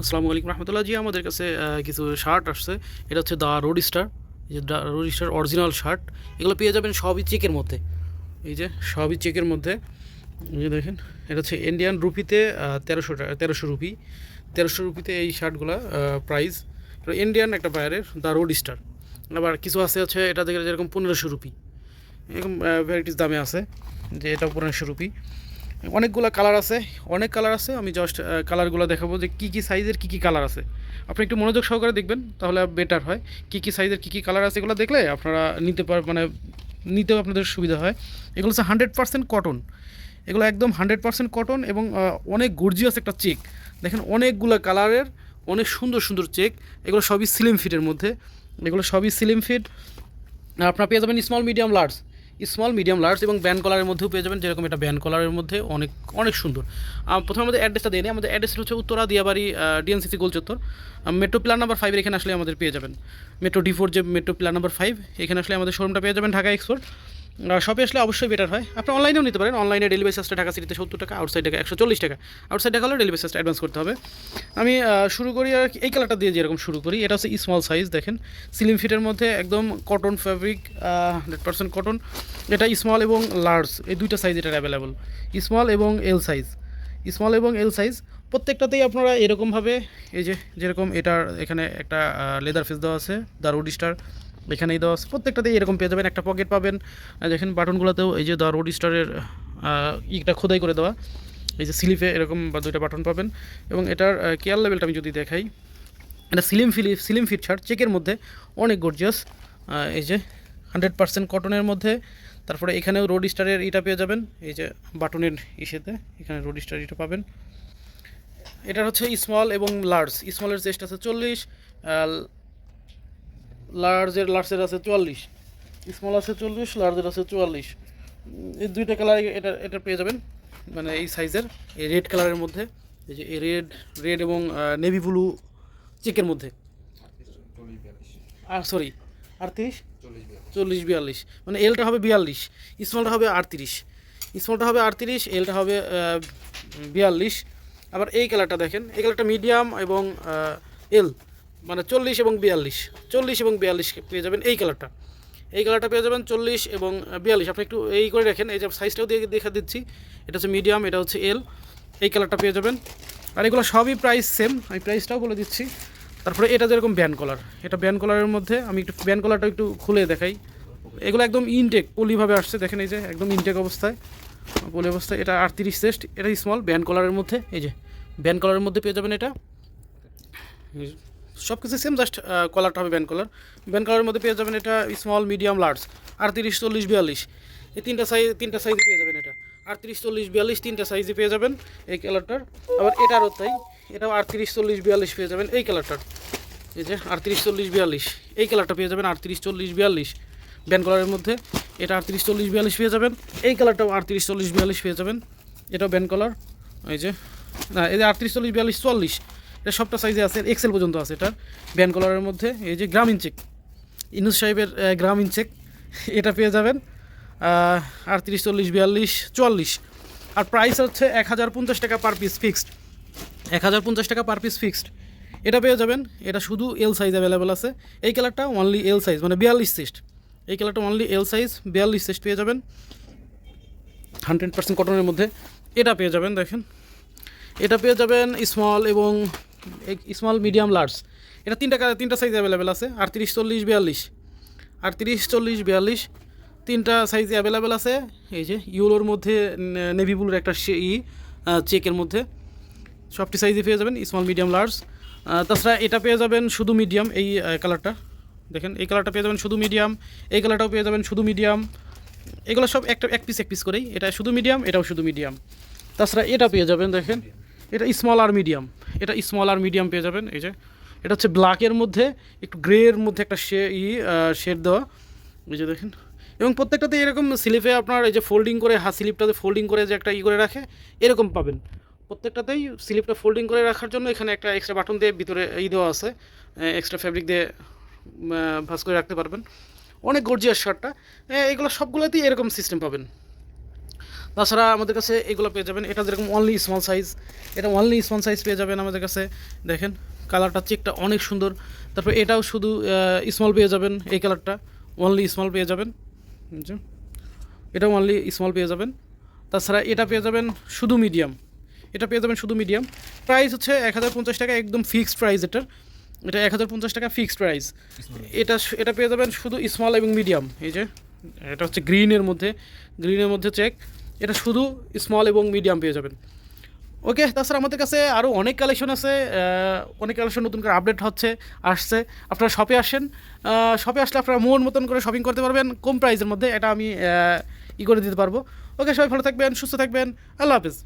আসসালামু আলাইকুম রহমতুল্লাহ। জি, আমাদের কাছে কিছু শার্ট আসছে। এটা হচ্ছে দ্য রোড স্টার যে রোড স্টার অরিজিনাল শার্ট এগুলো পেয়ে যাবেন সবই চেকের মধ্যে। এই যে সবই চেকের মধ্যে। দেখেন, এটা হচ্ছে ইন্ডিয়ান রুপিতে তেরোশো টাকা, তেরোশো রুপি তেরোশো রুপিতে এই শার্টগুলো প্রাইস ইন্ডিয়ান একটা বায়ারের দ্য রোড স্টার আবার কিছু আছে হচ্ছে, এটা দেখে যেরকম পনেরোশো রুপি এরকম ভ্যারাইটিস দামে আছে, যে এটা পনেরোশো রুপি অনেকগুলো কালার আছে, অনেক কালার আছে। আমি জাস্ট কালারগুলো দেখাবো যে কী কী সাইজের কী কী কালার আছে। আপনি একটু মনোযোগ সহকারে দেখবেন, তাহলে বেটার হয়। কী কী সাইজের কী কী কালার আছে এগুলো দেখলে আপনারা নিতে পার মানে নিতেও আপনাদের সুবিধা হয়। এগুলো হচ্ছে হান্ড্রেড পার্সেন্ট কটন এগুলো একদম হান্ড্রেড পার্সেন্ট কটন এবং অনেক গর্জিয়াস একটা চেক দেখেন অনেকগুলো কালারের অনেক সুন্দর সুন্দর চেক এগুলো সবই স্লিম ফিটের মধ্যে। এগুলো সবই স্লিম ফিট আপনারা পেয়ে যাবেন small medium large small medium large এবং ব্যান্ড কলারের মধ্যেও পেয়ে যাবেন, যেরকম এটা ব্যান্ড কলারের মধ্যে অনেক অনেক সুন্দর। প্রথমে আমাদের অ্যাড্রেসটা দিয়ে নিই। আমাদের অ্যাড্রেস হচ্ছে উত্তরা, দিয়াবাড়ি ডিএনসিসি গোলচত্বর। মেট্রো প্ল্যান নাম্বার ফাইভের এখানে আসলে আমাদের পেয়ে যাবেন। মেট্রো ডি ফোর যে মেট্রো প্ল্যান নাম্বার ফাইভ এখানে আসলে আমাদের শোরুমটা পেয়ে যাবেন ঢাকা এক্সপোর্ট শপে আসলে অবশ্যই বেটার হয়। আপনি অনলাইনেও নিতে পারেন। অনলাইনে ডেলিভারি চার্জটা ঢাকা সিটিতে সত্তর টাকা আউটসাইড টাকা একশো চল্লিশ টাকা। আউটসাইড টাকা হলে ডেলিভারি চার্জটা অ্যাডভান্স করতে হবে। আমি শুরু করি আর এই কালারটা দিয়ে যেরকম শুরু করি, এটা হচ্ছে স্মল সাইজ দেখেন। সিলিম ফিটের মধ্যে একদম cotton fabric hundred percent cotton এটা স্মল এবং লার্জ এই দুইটা সাইজ এটার অ্যাভেলেবল স্মল এবং এল সাইজ স্মল এবং এল সাইজ প্রত্যেকটাতেই আপনারা এরকমভাবে, এই যে, যেরকম এটার এখানে একটা লেদার ফেস দেওয়া আছে রোড স্টার এখানেই দেওয়া আছে প্রত্যেকটাতেই এরকম পেয়ে যাবেন, একটা পকেট পাবেন। দেখেন বাটনগুলোতেও এই যে দ্য রোড স্টারের ইটা খোদাই করে দেওয়া, এই যে স্লিপে এরকম বা দুইটা বাটন পাবেন। এবং এটার কেয়ার লেভেলটা আমি যদি দেখাই, এটা সিলিম ফিলি সিলিম ফিট শার্ট চেকের মধ্যে অনেক গর্জিয়াস এই যে হান্ড্রেড পার্সেন্ট কটনের মধ্যে। তারপরে এখানেও রোড স্টারের ইটা পেয়ে যাবেন, এই যে বাটনের ইসেতে, এখানে রোড স্টার ইটা পাবেন। এটার হচ্ছে স্মল এবং লার্জ স্মলের চেস্ট আছে চল্লিশ লার্জের লার্জের আছে চুয়াল্লিশ। স্মল আছে চল্লিশ লার্জের আছে চুয়াল্লিশ। এই দুইটা কালার এটা এটা পেয়ে যাবেন মানে এই সাইজের এই রেড কালারের মধ্যে। এই যে এই রেড রেড এবং নেভি ব্লু চেকের মধ্যে। আর সরি আটত্রিশ? চল্লিশ বিয়াল্লিশ। মানে এলটা হবে বিয়াল্লিশ স্মলটা হবে আটত্রিশ। স্মলটা হবে আটত্রিশ এলটা হবে বিয়াল্লিশ। আবার এই কালারটা দেখেন, এই কালারটা মিডিয়াম এবং এল মানে চল্লিশ এবং বিয়াল্লিশ। চল্লিশ এবং বিয়াল্লিশ পেয়ে যাবেন এই কালারটা। এই কালারটা পেয়ে যাবেন চল্লিশ এবং বিয়াল্লিশ। আপনি একটু এই করে রাখেন, এই যে সাইজটাও দিয়ে দেখা দিচ্ছি। এটা হচ্ছে মিডিয়াম এটা হচ্ছে এল এই কালারটা পেয়ে যাবেন। আর এগুলো সবই প্রাইস সেম আমি প্রাইসটাও বলে দিচ্ছি। তারপরে এটা যেরকম ব্যান্ড কলার এটা ব্যান্ড কলারের মধ্যে আমি একটু ব্যান্ড কলারটা একটু খুলে দেখাই। এগুলো একদম ইনটেক পলিভাবে আসছে। দেখেন এই যে একদম ইনটেক অবস্থায়। পলি অবস্থায়। এটা আটত্রিশ চেস্ট এটা স্মল ব্যান্ড কলারের মধ্যে। এই যে ব্যান্ড কলারের মধ্যে পেয়ে যাবেন এটা। সব কিছু সেম জাস্ট কলারটা হবে ব্যান্ড কলার ব্যান্ড কলারের মধ্যে পেয়ে যাবেন এটা স্মল মিডিয়াম লার্জ আটত্রিশ, চল্লিশ, বিয়াল্লিশ। এই তিনটা সাইজ তিনটা সাইজে পেয়ে যাবেন এটা। আটত্রিশ, চল্লিশ, বিয়াল্লিশ তিনটা সাইজে পেয়ে যাবেন এই কালারটার আবার এটারও তাই, এটাও আটত্রিশ, চল্লিশ, বিয়াল্লিশ পেয়ে যাবেন এই কালারটার এই যে, আটত্রিশ, চল্লিশ, বিয়াল্লিশ। এই কালারটা পেয়ে যাবেন আটত্রিশ, চল্লিশ, বিয়াল্লিশ। ব্যান্ড কালারের মধ্যে এটা আটত্রিশ, চল্লিশ, বিয়াল্লিশ পেয়ে যাবেন। এই কালারটাও আটত্রিশ, চল্লিশ, বিয়াল্লিশ পেয়ে যাবেন। এটাও ব্যান্ড কালার এই যে, না, এই যে আটত্রিশ, চল্লিশ, বিয়াল্লিশ চল্লিশ এটা সবটা সাইজে আছে এক্সেল পর্যন্ত আছে এটা ব্যান্ড কলারের মধ্যে, এই যে গ্রামীণ চেক ইনুস সাহেবের গ্রামীণ চেক এটা পেয়ে যাবেন আটত্রিশ, চল্লিশ, বিয়াল্লিশ, চুয়াল্লিশ। আর প্রাইস হচ্ছে এক হাজার পঞ্চাশ টাকা পার পিস ফিক্সড এক হাজার পঞ্চাশ টাকা পার পিস ফিক্সড এটা পেয়ে যাবেন, এটা শুধু এল সাইজ অ্যাভেলেবেল আছে। এই কালারটা অনলি এল সাইজ মানে বিয়াল্লিশ সিস্ট এই কালারটা অনলি এল সাইজ বিয়াল্লিশ সিস্ট পেয়ে যাবেন। হান্ড্রেড পার্সেন্ট কটনের মধ্যে। এটা পেয়ে যাবেন, দেখেন। এটা পেয়ে যাবেন স্মল এবং স্মল মিডিয়াম লার্জ এটা তিনটা তিনটা সাইজ অ্যাভেলেবেল আছে। আটত্রিশ চল্লিশ, বিয়াল্লিশ। আটত্রিশ চল্লিশ, বিয়াল্লিশ তিনটা সাইজ অ্যাভেলেবেল আছে। এই যে ইউলোর মধ্যে নেভি ব্লুর একটা ই চেকের মধ্যে। সবটি সাইজে পেয়ে যাবেন স্মল মিডিয়াম লার্জ তাছাড়া এটা পেয়ে যাবেন শুধু মিডিয়াম এই কালারটা দেখেন, এই কালারটা পেয়ে যাবেন শুধু মিডিয়াম এই কালারটাও পেয়ে যাবেন শুধু মিডিয়াম এগুলো সব একটা, এক পিস এক পিস করেই। এটা শুধু মিডিয়াম এটাও শুধু মিডিয়াম তাছাড়া এটা পেয়ে যাবেন, দেখেন। এটা স্মল আর মিডিয়াম এটা স্মল আর মিডিয়াম পেয়ে যাবেন, এই যে। এটা হচ্ছে ব্ল্যাকের মধ্যে, একটু গ্রের মধ্যে একটা শে ই শেড দেওয়া। এই যে দেখেন। এবং প্রত্যেকটাতে এরকম স্লিপে আপনার এই যে ফোল্ডিং করে হা স্লিপটাতে ফোল্ডিং করে যে একটা ই করে রাখে, এরকম পাবেন। প্রত্যেকটাতেই স্লিপটা ফোল্ডিং করে রাখার জন্য এখানে একটা এক্সট্রা বাটন দিয়ে ভিতরে ই দেওয়া আছে এক্সট্রা ফ্যাব্রিক দিয়ে ভাঁজ করে রাখতে পারবেন। অনেক গর্জিয়াস শার্টটা এগুলো সবগুলোতেই এরকম সিস্টেম পাবেন। তাছাড়া আমাদের কাছে এগুলো পেয়ে যাবেন। এটা যেরকম অনলি স্মল সাইজ এটা অনলি স্মল সাইজ পেয়ে যাবেন আমাদের কাছে। দেখেন কালারটা চেকটা অনেক সুন্দর। তারপর এটাও শুধু স্মল পেয়ে যাবেন এই কালারটা অনলি স্মল পেয়ে যাবেন। এটাও অনলি স্মল পেয়ে যাবেন। তাছাড়া এটা পেয়ে যাবেন শুধু মিডিয়াম এটা পেয়ে যাবেন শুধু মিডিয়াম প্রাইস হচ্ছে এক হাজার পঞ্চাশ টাকা, একদম ফিক্সড প্রাইস এটার। এটা এক হাজার পঞ্চাশ টাকা ফিক্সড প্রাইস এটা এটা পেয়ে যাবেন শুধু স্মল এবং মিডিয়াম এই যে, এটা হচ্ছে গ্রিনের মধ্যে। গ্রিনের মধ্যে চেক এটা শুধু স্মল এবং মিডিয়াম পেয়ে যাবেন। ওকে তাছাড়া আমাদের কাছে আরও অনেক কালেকশন আছে অনেক কালেকশন নতুন করে আপডেট হচ্ছে, আসছে। আপনারা শপে আসেন শপে আসলে আপনারা মন মতন করে শপিং করতে পারবেন, কম প্রাইসের মধ্যে। এটা আমি ই করে দিতে পারব। ওকে সবাই ভালো থাকবেন, সুস্থ থাকবেন। আল্লাহ হাফিজ।